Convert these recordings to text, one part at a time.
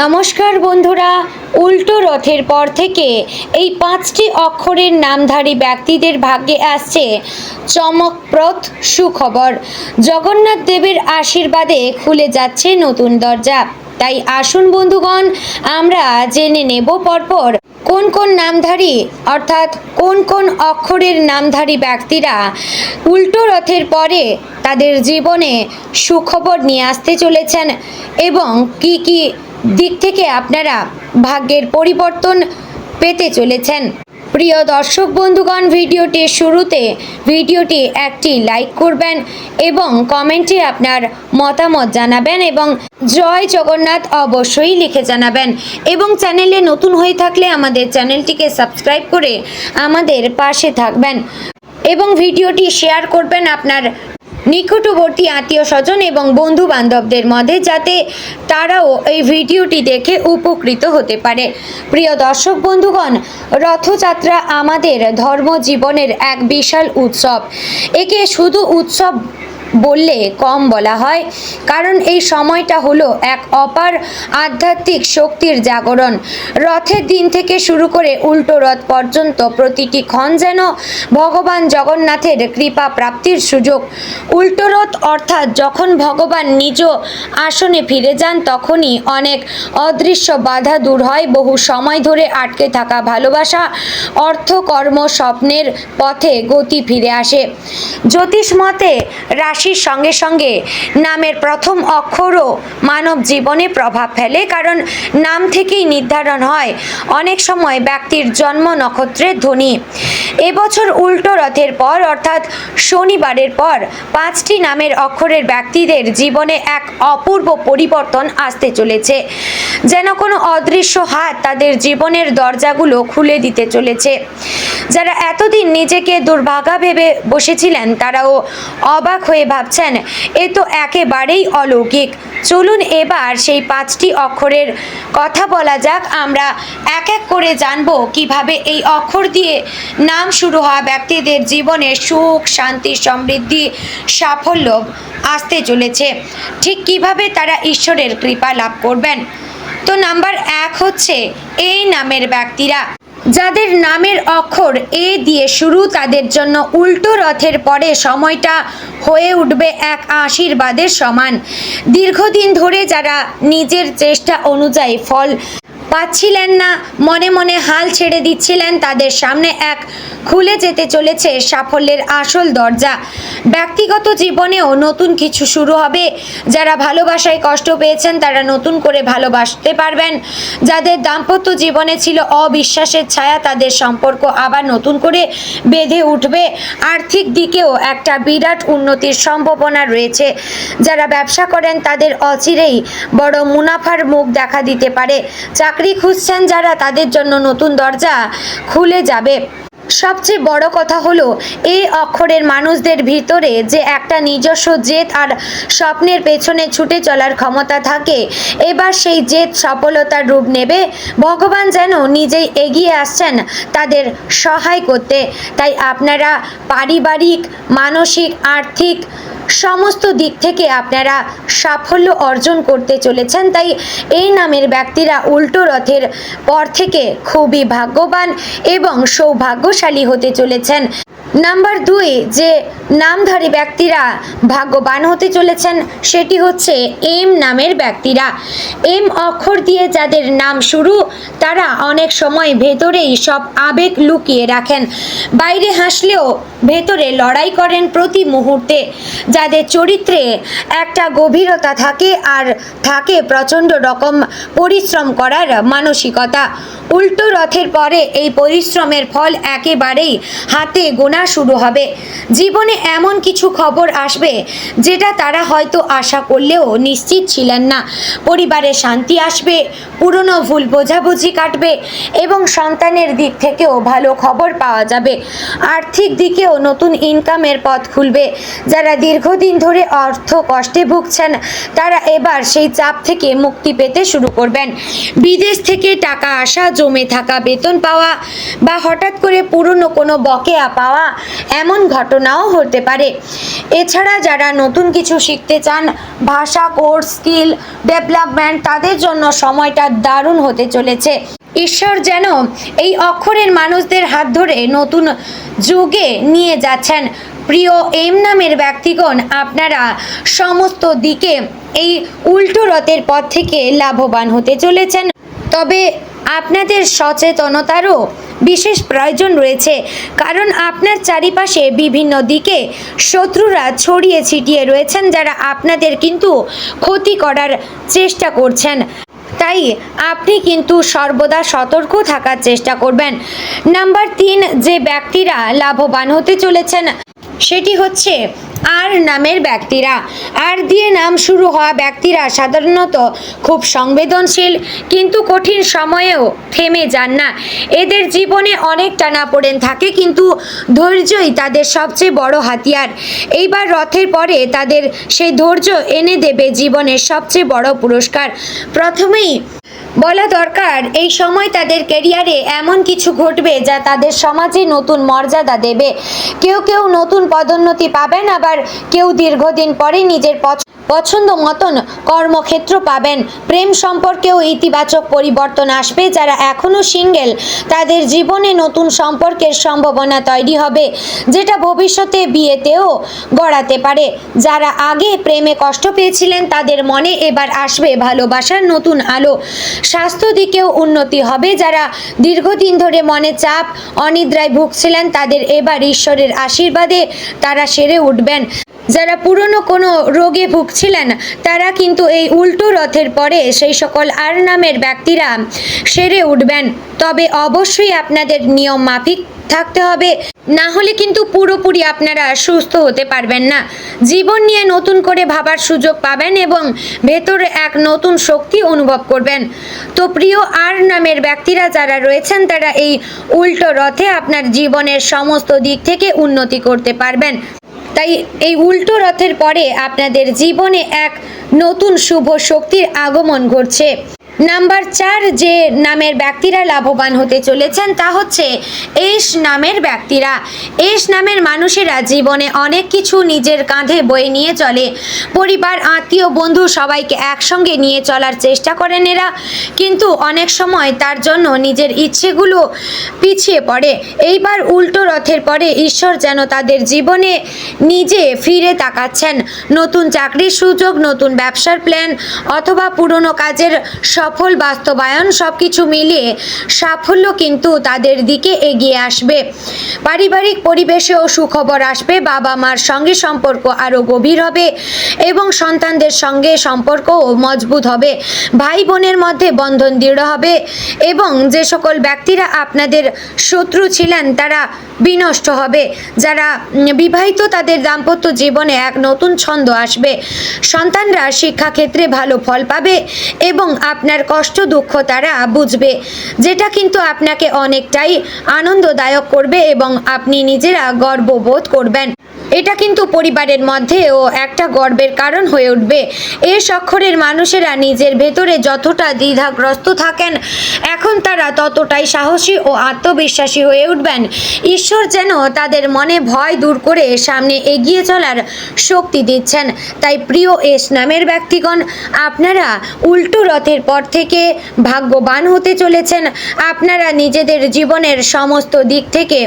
নমস্কার বন্ধুরা, উল্টো রথের পর থেকে এই পাঁচটি অক্ষরের নামধারী ব্যক্তিদের ভাগ্যে আসছে চমকপ্রদ সুখবর। জগন্নাথ দেবের আশীর্বাদে খুলে যাচ্ছে নতুন দরজা। তাই আসুন বন্ধুগণ, আমরা জেনে নেব পরপর কোন কোন নামধারী, অর্থাৎ কোন কোন অক্ষরের নামধারী ব্যক্তিরা উল্টো রথের পরে তাদের জীবনে সুখবর নিয়ে আসতে চলেছেন এবং কি কি দিক থেকে আপনারা ভাগ্যের পরিবর্তন পেতে চলেছেন। প্রিয় দর্শক বন্ধুগণ ভিডিওটির শুরুতে ভিডিওটি একটি লাইক করবেন এবং কমেন্টে আপনার মতামত জানাবেন এবং জয় জগন্নাথ অবশ্যই লিখে জানাবেন এবং চ্যানেলে নতুন হয়ে থাকলে আমাদের চ্যানেলটিকে সাবস্ক্রাইব করে আমাদের পাশে থাকবেন এবং ভিডিওটি শেয়ার করবেন আপনার নিকটবর্তী আত্মীয় স্বজন এবং বন্ধু বান্ধবদের মধ্যে যাতে তারাও এই ভিডিওটি দেখে উপকৃত হতে পারে। প্রিয় দর্শক বন্ধুগণ, রথযাত্রা আমাদের ধর্মজীবনের এক বিশাল উৎসব। একে শুধু উৎসব বললে কম বলা হয়। কারণ এই সময়টা হলো এক অপার আধ্যাত্মিক শক্তির জাগরণ। রথের দিন থেকে শুরু করে উল্টো রথ পর্যন্ত প্রতিটি ক্ষণ যেন ভগবান জগন্নাথের কৃপা প্রাপ্তির সুযোগ। উল্টো রথ অর্থাৎ যখন ভগবান নিজ আসনে ফিরে যান, তখনই অনেক অদৃশ্য বাধা দূর হয়। বহু সময় ধরে আটকে থাকা ভালোবাসা অর্থ, কর্ম, স্বপ্নের পথে গতি ফিরে আসে। জ্যোতিষ মতে রাশির সঙ্গে সঙ্গে নামের প্রথম অক্ষরও মানব জীবনে প্রভাব ফেলে, কারণ নাম থেকেই নির্ধারণ হয় অনেক সময় ব্যক্তির জন্ম নক্ষত্রের ধ্বনি। এবছর উল্টো রথের পর, অর্থাৎ শনিবারের পর, পাঁচটি নামের অক্ষরের ব্যক্তিদের জীবনে এক অপূর্ব পরিবর্তন আসতে চলেছে। যেন কোনো অদৃশ্য হাত তাদের জীবনের দরজাগুলো খুলে দিতে চলেছে। যারা এতদিন নিজেকে দুর্ভাগা ভেবে বসেছিলেন, তারাও অবাক হয়ে ভাবছেন, এ তো একেবারেই অলৌকিক। চলুন এবার সেই পাঁচটি অক্ষরের কথা বলা যাক। আমরা এক এক করে জানব কীভাবে এই অক্ষর দিয়ে নাম শুরু হওয়া ব্যক্তিদের জীবনে সুখ, শান্তি, সমৃদ্ধি, সাফল্য আসতে চলেছে। ঠিক কীভাবে তারা ঈশ্বরের কৃপা লাভ করবেন? তো নাম্বার এক হচ্ছে এই নামের ব্যক্তিরা। যাদের নামের অক্ষর এ দিয়ে শুরু, তাদের জন্য উল্টো রথের পরে সময়টা হয়ে উঠবে এক আশীর্বাদের সমান। দীর্ঘদিন ধরে যারা নিজের চেষ্টা অনুযায়ী ফল পাচ্ছিলেন না। মনে মনে হাল ছেড়ে দিচ্ছিলেন তাদের সামনে এক খুলে যেতে চলেছে সাফল্যের আসল দরজা। ব্যক্তিগত জীবনেও নতুন কিছু শুরু হবে। যারা ভালোবাসায় কষ্ট পেয়েছেন, তারা নতুন করে ভালোবাসতে পারবেন। যাদের দাম্পত্য জীবনে ছিল অবিশ্বাসের ছায়া, তাদের সম্পর্ক আবার নতুন করে বেঁধে উঠবে। আর্থিক দিকেও একটা বিরাট উন্নতির সম্ভাবনা রয়েছে। যারা ব্যবসা করেন, তাদের অচিরেই বড় মুনাফার মুখ দেখা দিতে পারে। চাকরি খুঁজছেন যারা তাদের জন্য নতুন দরজা খুলে যাবে। সবচেয়ে বড় কথা হলো, এই অক্ষরের মানুষদের ভিতরে যে একটা নিজস্ব জেদ আর স্বপ্নের পেছনে ছুটে চলার ক্ষমতা থাকে, এবার সেই জেদ সফলতার রূপ নেবে। ভগবান যেন নিজেই এগিয়ে আসছেন তাদের সহায় করতে। তাই আপনারা পারিবারিক, মানসিক, আর্থিক সমস্ত দিক থেকে আপনারা সাফল্য অর্জন করতে চলেছেন, তাই এই নামের ব্যক্তিরা উল্টো রথের পর থেকে খুবই ভাগ্যবান এবং সৌভাগ্যশালী হতে চলেছেন। নাম্বার দুই, যে নামধারী ব্যক্তিরা ভাগ্যবান হতে চলেছেন, সেটি হচ্ছে এম নামের ব্যক্তিরা। এম অক্ষর দিয়ে যাদের নাম শুরু, তারা অনেক সময় ভেতরেই সব আবেগ লুকিয়ে রাখেন। বাইরে হাসলেও ভেতরে লড়াই করেন প্রতি মুহূর্তে। যাদের চরিত্রে একটা গভীরতা থাকে, আর থাকে প্রচণ্ড রকম পরিশ্রম করার মানসিকতা। উল্টো রথের পরে এই পরিশ্রমের ফল একেবারেই হাতে গোনা শুরু হবে। জীবনে এমন কিছু খবর আসবে যেটা তারা হয়তো আশা করলেও নিশ্চিত ছিলেন না। পরিবারে শান্তি আসবে, পুরনো ভুল বোঝাবুঝি কাটবে এবং সন্তানের দিক থেকেও ভালো খবর পাওয়া যাবে। আর্থিক দিকেও নতুন ইনকামের পথ খুলবে। যারা দীর্ঘদিন ধরে অর্থ কষ্টে ভুগছেন, তারা এবার সেই চাপ থেকে মুক্তি পেতে শুরু করবেন। বিদেশ থেকে টাকা আসা, জমে থাকা বেতন পাওয়া বা হঠাৎ করে পুরনো কোনো বকেয়া পাওয়া এমন ঘটনাও হতে পারে। এছাড়া যারা নতুন কিছু শিখতে চান, ভাষা কোর্স স্কিল ডেভেলপমেন্ট তাদের জন্য সময়টা দারুণ হতে চলেছে। ঈশ্বর যেন এই অক্ষরের মানুষদের হাত ধরে নতুন যুগে নিয়ে যাচ্ছেন। প্রিয় এম নামের ব্যক্তিগণ, আপনারা সমস্ত দিকে এই উল্টো রথের পথ থেকে লাভবান হতে চলেছেন। তবে আপনাদের সচেতনতারও বিশেষ প্রয়োজন রয়েছে, কারণ আপনার চারিপাশে বিভিন্ন দিকে শত্রুরা ছড়িয়ে ছিটিয়ে রয়েছেন যারা আপনাদের কিন্তু ক্ষতি করার চেষ্টা করছেন। তাই আপনি কিন্তু সর্বদা সতর্ক থাকার চেষ্টা করবেন। নাম্বার তিন, যে ব্যক্তিরা লাভবান হতে চলেছেন সেটি হচ্ছে আর নামের ব্যক্তিরা। আর দিয়ে নাম শুরু হওয়া ব্যক্তিরা সাধারণত খুব সংবেদনশীল, কিন্তু কঠিন সময়েও থেমে যান না। এদের জীবনে অনেক টানাপোড়েন থাকে, কিন্তু ধৈর্যই তাদের সবচেয়ে বড় হাতিয়ার। এইবার রথের পরে তাদের সেই ধৈর্য এনে দেবে জীবনের সবচেয়ে বড় পুরস্কার। প্রথমেই বলা দরকার, এই সময় তাদের ক্যারিয়ারে এমন কিছু ঘটবে যা তাদের সমাজে নতুন মর্যাদা দেবে। কেউ কেউ নতুন পদোন্নতি পাবেন আবার কেউ দীর্ঘদিন পরে নিজের পছ- পছন্দ মতন কর্মক্ষেত্র পাবেন। প্রেম সম্পর্কেও ইতিবাচক পরিবর্তন আসবে যারা এখনও সিঙ্গেল। তাদের জীবনে নতুন সম্পর্কের সম্ভাবনা তৈরি হবে, যেটা ভবিষ্যতে বিয়েতেও গড়াতে পারে। যারা আগে প্রেমে কষ্ট পেয়েছিলেন, তাদের মনে এবার আসবে ভালোবাসার নতুন আলো। স্বাস্থ্য দিকেও উন্নতি হবে। যারা দীর্ঘদিন ধরে মনে চাপ, অনিদ্রায় ভুগছিলেন, তাদের এবার ঈশ্বরের আশীর্বাদে তারা সেরে উঠবেন। যারা পুরনো কোনো রোগে ভুগছিলেন, তারা কিন্তু এই উল্টো রথের পরে সেই সকল আর নামের ব্যক্তিরা সেরে উঠবেন। তবে অবশ্যই আপনাদের নিয়ম মাফিক থাকতে হবে, না হলে কিন্তু পুরোপুরি আপনারা সুস্থ হতে পারবেন না। জীবন নিয়ে নতুন করে ভাবার সুযোগ পাবেন এবং ভেতরে এক নতুন শক্তি অনুভব করবেন। তো প্রিয় আর নামের ব্যক্তিরা যারা রয়েছেন, তারা এই উল্টো রথে আপনার জীবনের সমস্ত দিক থেকে উন্নতি করতে পারবেন। তাই এই উল্টো রথের পরে আপনাদের জীবনে এক নতুন শুভ শক্তির আগমন ঘটছে। নাম্বার চার যে নামের ব্যক্তিরা লাভবান হতে চলেছেন তা হচ্ছে এস নামের ব্যক্তিরা। এস নামের মানুষেরা জীবনে অনেক কিছু নিজের কাঁধে বয়ে নিয়ে চলে। পরিবার, আত্মীয়, বন্ধু সবাইকে একসঙ্গে নিয়ে চলার চেষ্টা করেন এরা। কিন্তু অনেক সময় তার জন্য নিজের ইচ্ছেগুলো পিছিয়ে পড়ে। এইবার উল্টো রথের পরে ঈশ্বর যেন তাদের জীবনে নিজে ফিরে তাকাচ্ছেন। নতুন চাকরির সুযোগ, নতুন ব্যবসার প্ল্যান অথবা পুরনো কাজের সফল বাস্তবায়ন সব কিছু মিলিয়ে সাফল্য কিন্তু তাদের দিকে এগিয়ে আসবে। পারিবারিক পরিবেশেও সুখবর আসবে বাবা মার সঙ্গে সম্পর্ক আরও গভীর হবে এবং সন্তানদের সঙ্গে সম্পর্কও মজবুত হবে। ভাই বোনের মধ্যে বন্ধন দৃঢ় হবে এবং যে সকল ব্যক্তিরা আপনাদের শত্রু ছিলেন তারা বিনষ্ট হবে। যারা বিবাহিত তাদের দাম্পত্য জীবনে এক নতুন ছন্দ আসবে। সন্তানরা শিক্ষাক্ষেত্রে ভালো ফল পাবে এবং আপনার কষ্ট, দুঃখ তারা বুঝবে। যেটা কিন্তু আপনাকে অনেকটাই আনন্দদায়ক করবে এবং আপনি নিজেরা গর্ববোধ করবেন। এটা কিন্তু পরিবারের মধ্যেও একটা গর্বের কারণ হয়ে উঠবে। এ অক্ষরের মানুষেরা নিজের ভেতরে যতটা দ্বিধাগ্রস্ত থাকেন, এখন তারা ততটাই সাহসী ও আত্মবিশ্বাসী হয়ে উঠবেন। ঈশ্বর যেন তাদের মনে ভয় দূর করে সামনে এগিয়ে চলার শক্তি দিচ্ছেন। তাই প্রিয় এস নামের ব্যক্তিগণ, আপনারা উল্টো রথের পর থেকে ভাগ্যবান হতে চলেছেন। আপনারা নিজেদের জীবনের সমস্ত দিক থেকে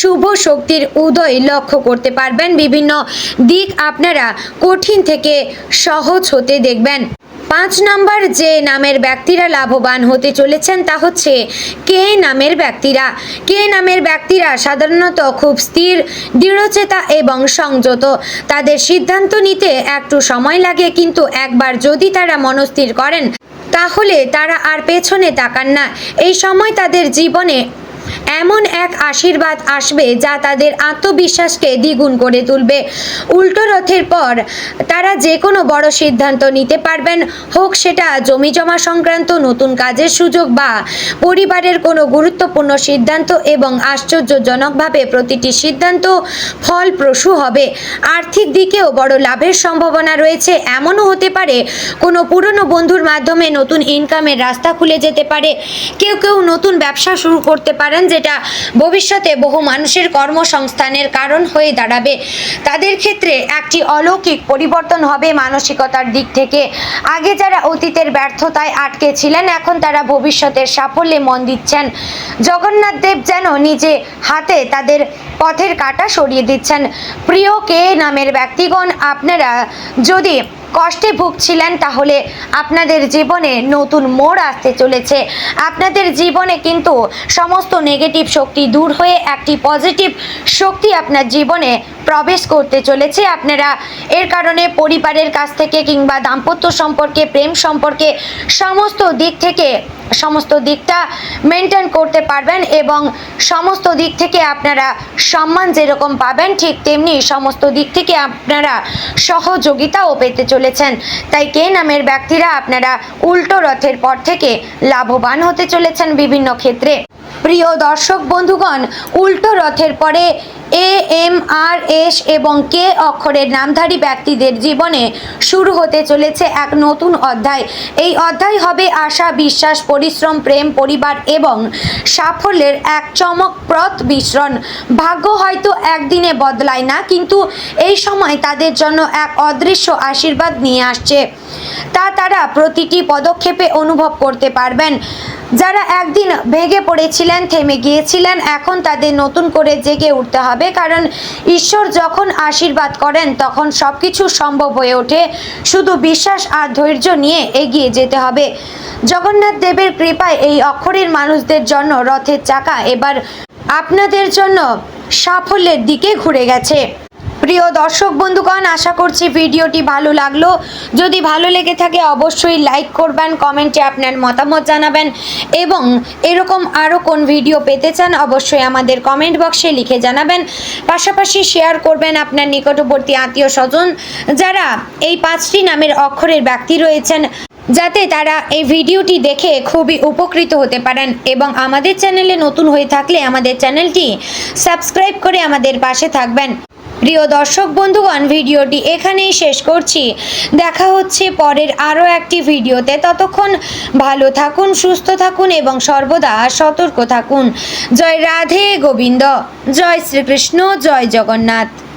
শুভ শক্তির উদয় লক্ষ্য করতে পারবেন। বিভিন্ন দিক আপনারা কঠিন থেকে সহজ হতে দেখবেন। পাঁচ নাম্বার যে নামের ব্যক্তিরা লাভবান হতে চলেছেন তা হচ্ছে কে নামের ব্যক্তিরা। কে নামের ব্যক্তিরা সাধারণত খুব স্থির, দৃঢ়চেতা এবং সংযত। তাদের সিদ্ধান্ত নিতে একটু সময় লাগে, কিন্তু একবার যদি তারা মনস্থির করেন, তাহলে তারা আর পেছনে তাকান না। এই সময় তাদের জীবনে এমন এক আশীর্বাদ আসবে যা তাদের আত্মবিশ্বাসকে দ্বিগুণ করে তুলবে। উল্টো রথের পর তারা যে কোনো বড় সিদ্ধান্ত নিতে পারবেন। হোক সেটা জমি জমা সংক্রান্ত নতুন কাজের সুযোগ বা পরিবারের কোনো গুরুত্বপূর্ণ সিদ্ধান্ত এবং আশ্চর্যজনকভাবে প্রতিটি সিদ্ধান্ত ফলপ্রসূ হবে। আর্থিক দিকেও বড় লাভের সম্ভাবনা রয়েছে। এমনও হতে পারে, কোনো পুরনো বন্ধুর মাধ্যমে নতুন ইনকামের রাস্তা খুলে যেতে পারে। কেউ কেউ নতুন ব্যবসা শুরু করতে পারেন যেটা ভবিষ্যতে বহু মানুষের কর্মসংস্থানের কারণ হয়ে দাঁড়াবে। তাদের ক্ষেত্রে একটি অলৌকিক পরিবর্তন হবে মানসিকতার দিক থেকে। আগে যারা অতীতের ব্যর্থতায় আটকে ছিলেন, এখন তারা ভবিষ্যতের সাফল্যে মন দিচ্ছেন। জগন্নাথ দেব যেন নিজে হাতে তাদের পথের কাটা সরিয়ে দিচ্ছেন। প্রিয় কে নামের ব্যক্তিগণ, আপনারা যদি কষ্টে ভুগছিলেন, তাহলে আপনাদের জীবনে নতুন মোড় আসতে চলেছে। আপনাদের জীবনে কিন্তু সমস্ত নেগেটিভ শক্তি দূর হয়ে একটি পজিটিভ শক্তি আপনার জীবনে প্রবেশ করতে চলেছে। আপনারা এর কারণে পরিবারের কাছ থেকে কিংবা দাম্পত্য সম্পর্কে, প্রেম সম্পর্কে সমস্ত দিক থেকে, সমস্ত দিকটা মেনটেন করতে পারবেন এবং সমস্ত দিক থেকে আপনারা সম্মান যেরকম পাবেন, ঠিক তেমনি সমস্ত দিক থেকে আপনারা সহযোগিতাও পেতে চলেছেন তাই কে নামের ব্যক্তিরা আপনারা উল্টো রথের পর থেকে লাভবান হতে চলেছেন বিভিন্ন ক্ষেত্রে? প্রিয় দর্শক বন্ধুগণ, উল্টো রথের পরে এ এম আর এস এবং কে অক্ষরের নামধারী ব্যক্তিদের জীবনে শুরু হতে চলেছে এক নতুন অধ্যায়। এই অধ্যায় হবে আশা, বিশ্বাস, পরিশ্রম, প্রেম, পরিবার এবং সাফল্যের এক চমকপ্রদ মিশ্রণ। ভাগ্য হয়তো একদিনে বদলায় না, কিন্তু এই সময় তাদের জন্য এক অদৃশ্য আশীর্বাদ নিয়ে আসছে। তা তারা প্রতিটি পদক্ষেপে অনুভব করতে পারবেন। যারা একদিন ভেঙে পড়েছিলেন থেমে গিয়েছিলেন। এখন তাদের নতুন করে জেগে উঠতে হবে, কারণ ঈশ্বর যখন আশীর্বাদ করেন, তখন সব কিছু সম্ভব হয়ে ওঠে। শুধু বিশ্বাস আর ধৈর্য নিয়ে এগিয়ে যেতে হবে। জগন্নাথ দেবের কৃপায় এই অক্ষরের মানুষদের জন্য রথের চাকা এবার আপনাদের জন্য সাফল্যের দিকে ঘুরে গেছে। প্রিয় দর্শক বন্ধুগণ, আশা করছি ভিডিওটি ভালো লাগল। যদি ভালো লেগে থাকে অবশ্যই লাইক করবেন, কমেন্টে আপনার মতামত জানাবেন এবং এরকম আরও কোন ভিডিও পেতে চান অবশ্যই আমাদের কমেন্ট বক্সে লিখে জানাবেন। পাশাপাশি শেয়ার করবেন আপনার নিকটবর্তী আত্মীয় স্বজন যারা এই পাঁচটি নামের অক্ষরের ব্যক্তি রয়েছেন, যাতে তারা এই ভিডিওটি দেখে খুবই উপকৃত হতে পারেন এবং আমাদের চ্যানেলে নতুন হয়ে থাকলে আমাদের চ্যানেলটি সাবস্ক্রাইব করে আমাদের পাশে থাকবেন। প্রিয় দর্শক বন্ধুগণ, ভিডিওটি এখানেই শেষ করছি। দেখা হচ্ছে পরের আরও একটি ভিডিওতে। ততক্ষণ ভালো থাকুন, সুস্থ থাকুন এবং সর্বদা সতর্ক থাকুন। জয় রাধে গোবিন্দ, জয় শ্রীকৃষ্ণ, জয় জগন্নাথ।